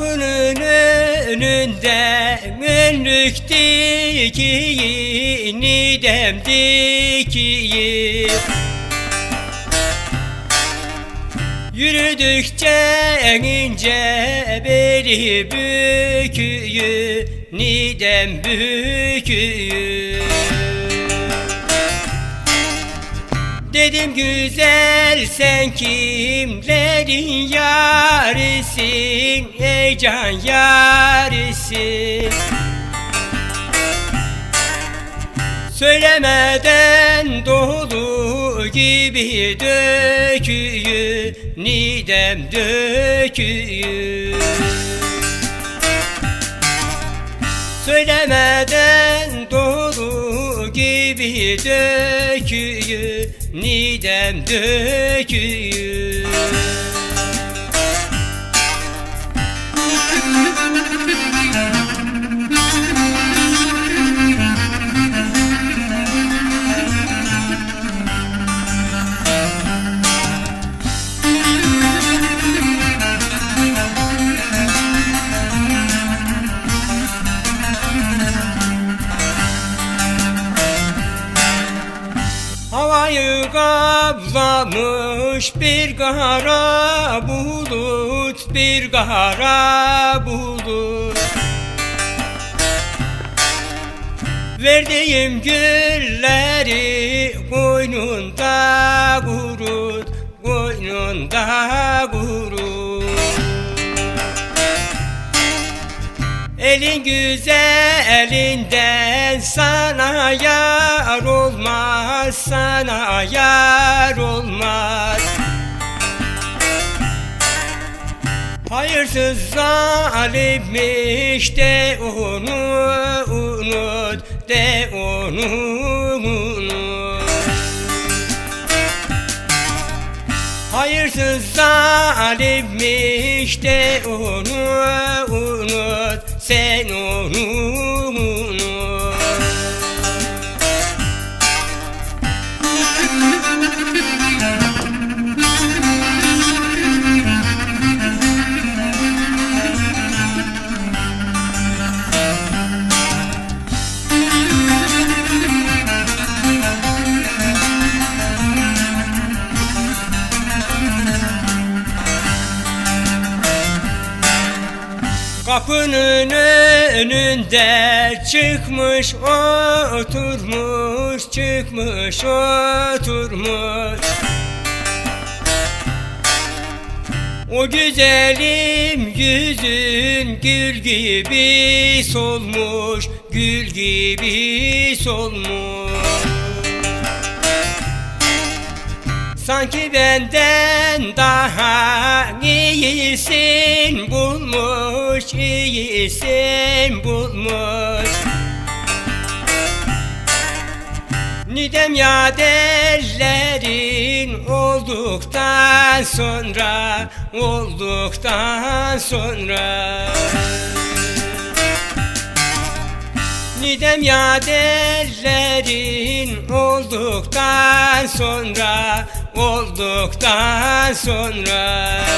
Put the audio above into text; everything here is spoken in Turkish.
Kapının önünde önlük dikiyim Nidem dikiyim Yürüdükçe ince beri büküyü Nidem büküyü Dedim güzel sen kimlerin yarisin? Ey can yarisin Söylemeden dolu gibi döküyü Nidem döküyü. Söylemeden dolu gibi döküyü Nidem döküyü Havayı kaplamış bir kara bulut Bir kara bulut. Verdiğim gülleri koynunda kurut Koynunda kurut. Elin güzelinden sana yar Sana yar olmaz. Hayırsız zalimmiş de onu unut De onu unut. Hayırsız zalimmiş de onu Kapının önünde çıkmış oturmuş çıkmış oturmuş. O güzelim yüzün gül gibi solmuş gül gibi solmuş Sanki benden daha iyisin bulmuş, iyisin bulmuş. Nidem ya derlerin olduktan sonra, olduktan sonra. Nidem ya derlerin olduktan sonra Olduktan sonra